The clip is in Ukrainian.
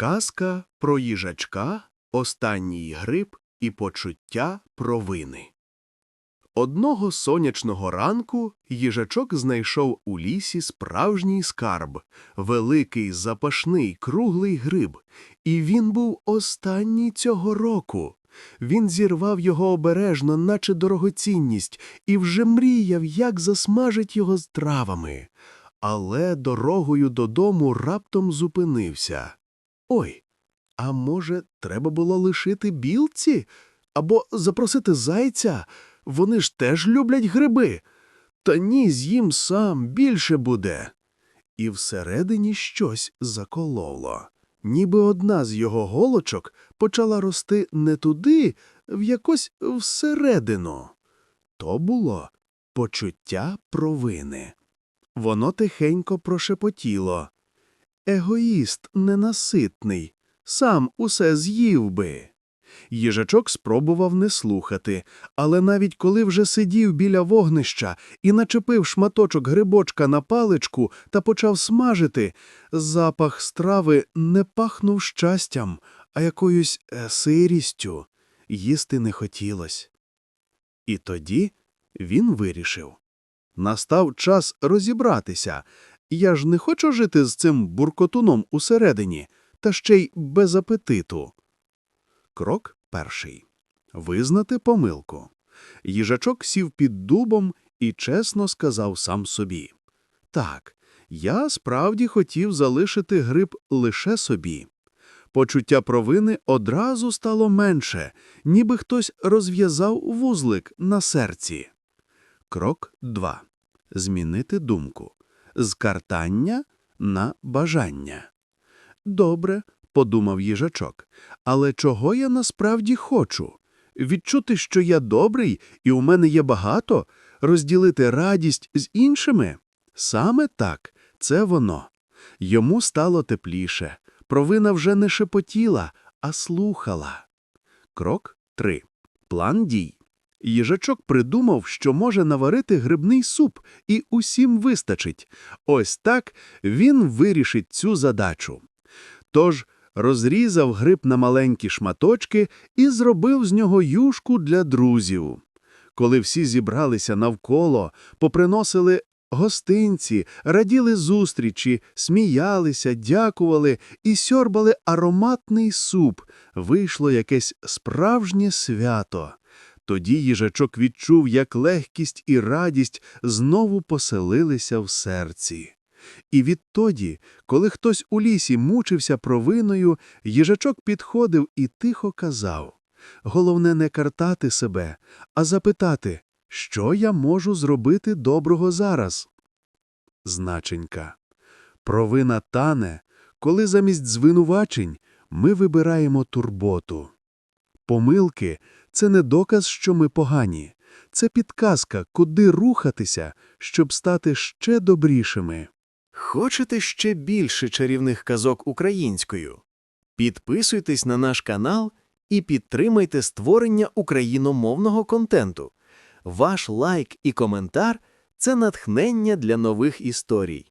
Казка про їжачка, останній гриб і почуття провини. Одного сонячного ранку їжачок знайшов у лісі справжній скарб, великий запашний круглий гриб, і він був останній цього року. Він зірвав його обережно, наче дорогоцінність, і вже мріяв, як засмажить його з травами. Але дорогою додому раптом зупинився. Ой, а може, треба було лишити білці? Або запросити зайця? Вони ж теж люблять гриби. Та ні, з'їм сам більше буде. І всередині щось закололо. Ніби одна з його голочок почала рости не туди, в якось всередину. То було почуття провини. Воно тихенько прошепотіло. Егоїст ненаситний, сам усе з'їв би. Їжачок спробував не слухати, але навіть коли вже сидів біля вогнища і начепив шматочок грибочка на паличку та почав смажити, запах страви не пахнув щастям, а якоюсь е, сирістю. Їсти не хотілось. І тоді він вирішив. Настав час розібратися. Я ж не хочу жити з цим буркотуном усередині, та ще й без апетиту. Крок перший. Визнати помилку. Їжачок сів під дубом і чесно сказав сам собі. Так, я справді хотів залишити гриб лише собі. Почуття провини одразу стало менше, ніби хтось розв'язав вузлик на серці. Крок 2. Змінити думку. З картання на бажання. Добре, подумав їжачок, але чого я насправді хочу? Відчути, що я добрий і у мене є багато, розділити радість з іншими? Саме так, це воно. Йому стало тепліше. Провина вже не шепотіла, а слухала. Крок 3. План дій. Їжачок придумав, що може наварити грибний суп, і усім вистачить. Ось так він вирішить цю задачу. Тож розрізав гриб на маленькі шматочки і зробив з нього юшку для друзів. Коли всі зібралися навколо, поприносили гостинці, раділи зустрічі, сміялися, дякували і сьорбали ароматний суп, вийшло якесь справжнє свято. Тоді їжачок відчув, як легкість і радість знову поселилися в серці. І відтоді, коли хтось у лісі мучився провиною, їжачок підходив і тихо казав Головне не картати себе, а запитати, що я можу зробити доброго зараз. Значенька. Провина тане, коли замість звинувачень ми вибираємо турботу. Помилки це не доказ, що ми погані, це підказка, куди рухатися, щоб стати ще добрішими. Хочете ще більше чарівних казок українською? Підписуйтесь на наш канал і підтримайте створення україномовного контенту. Ваш лайк і коментар це натхнення для нових історій.